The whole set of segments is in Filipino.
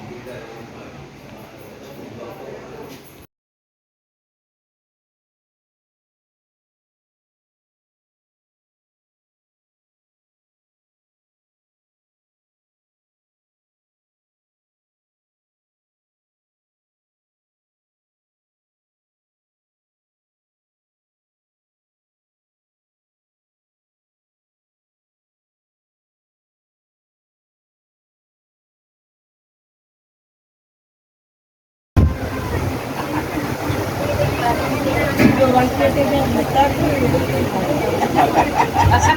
computer Tasa.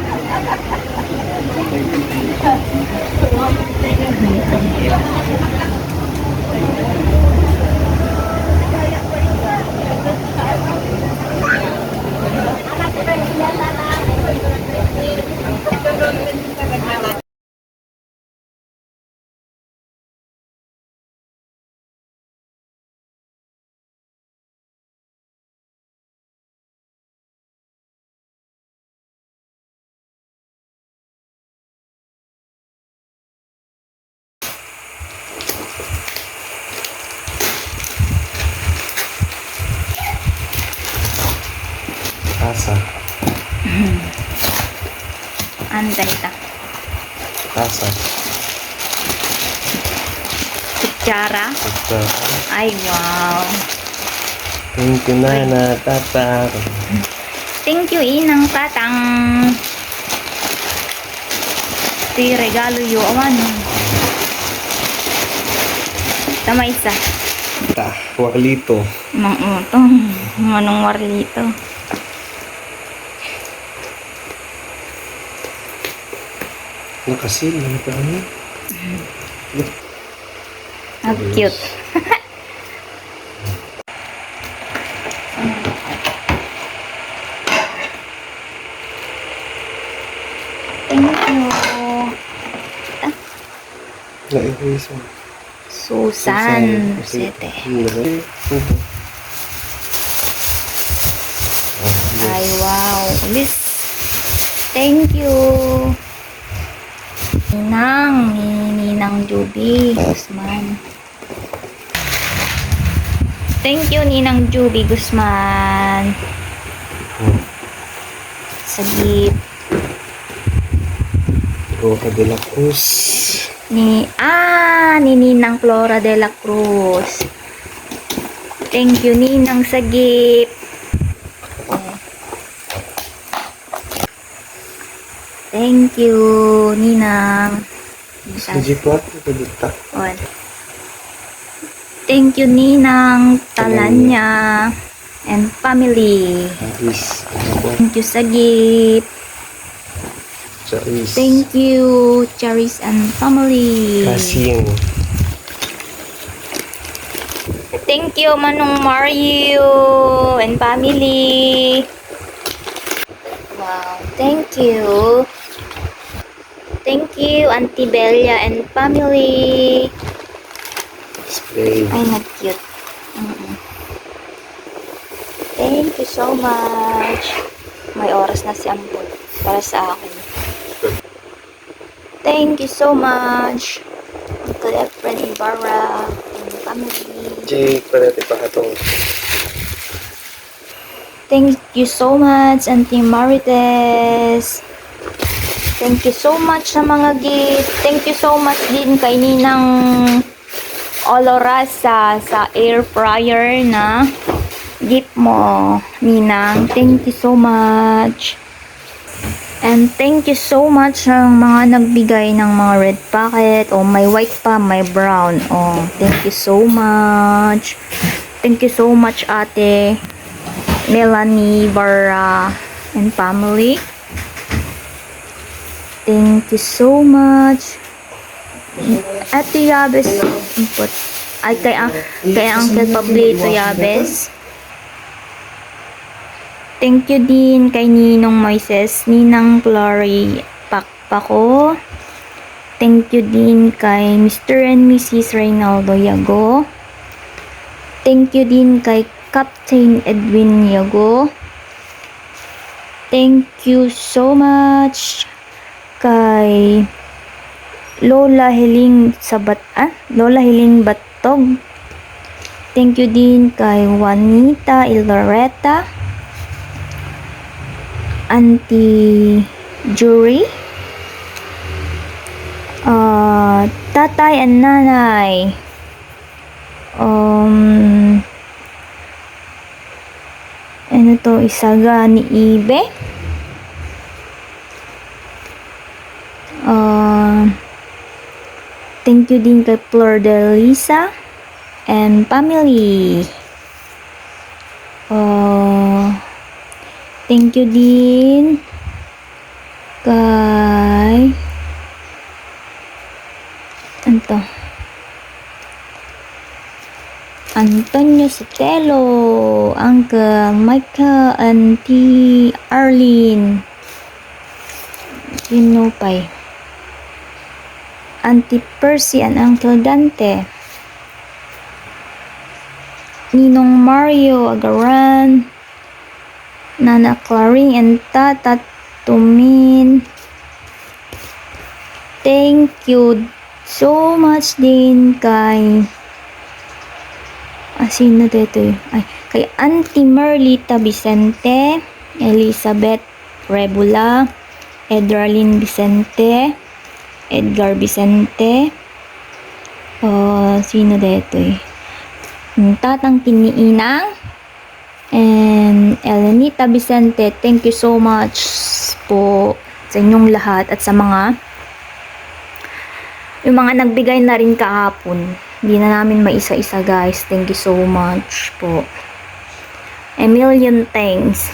Antay ta. Tasa. Kutsara. Ito. Ay, wow. Thank you, Nana. Tata. Thank you, Inang Tatang. Yung regalo yo. Awan. Tama isa. Ta. Waklito. Mang uto. Manong warlito. Nakasil. Ano pa ano? How cute. Thank you. Na-erase mo. Susan. Sete. Ay, wow. Liz. Thank you. Ninang, ni Ninang Juby Guzman. Thank you, Ninang Juby Guzman. Sa gift. Roca de la Cruz. Ni, ah, ni Ninang Flora de la Cruz. Thank you, Ninang, sa gift. Thank you, Ninang. Sige po. Ito. Thank you, Ninang, Talanya, and family. Thank you sa gift. Sa is. Thank you, Charis and family. Kasing. Thank you, Manong Mario and family. Wow, thank you. You, Auntie Belia and family. Spray. Ay, nag-cute. Mm-mm. Thank you so much. May oras na si Ampul para sa akin. Thank you so much. Uncle Efren Ibarra and family. Jake, parati pa katong. Thank you so much, Auntie Marites. Thank you so much sa mga gift. Thank you so much din kay Ninang Olorasa sa air fryer na gift mo, Ninang. Thank you so much. And thank you so much sa mga nagbigay ng mga red packet. O may white pa, may brown. Oh, thank you so much. Thank you so much, ate. Melanie Barra and family. Thank you so much. Ate Yabes. Ay, kay, kay Uncle Pablito Yabes. Thank you din kay Ninong Moises, Ninang Glory Pakpako. Thank you din kay Mr. and Mrs. Reynaldo Yago. Thank you din kay Captain Edwin Yago. Thank you so much kay Lola Hiling Sabat ah? Lola Hiling Batog. Thank you din kay Juanita Iloreta. Auntie Jury. Ah, tatay and nanay. Um, ano to, isaga ni Ibe. Ah, thank you din kay Flor de Lisa and family. Ah, thank you din kay ano to? Antonio Sotelo, Uncle Michael, Auntie Arlene. Sino pa eh? Auntie Percy and Uncle Dante. Ninong Mario Agaran. Nana Claring and Tata Tumin. Thank you so much din kay ah, sino dito eh? Ay, kay Auntie Merlita Vicente, Elizabeth Rebula, Edralyn Vicente, Edgar Vicente, oh, sino dito eh? Tatang Kiniinang, and Elenita Vicente, thank you so much po sa inyong lahat at sa mga yung mga nagbigay na rin kahapon. Hindi na namin maisa-isa guys. Thank you so much po. A million thanks.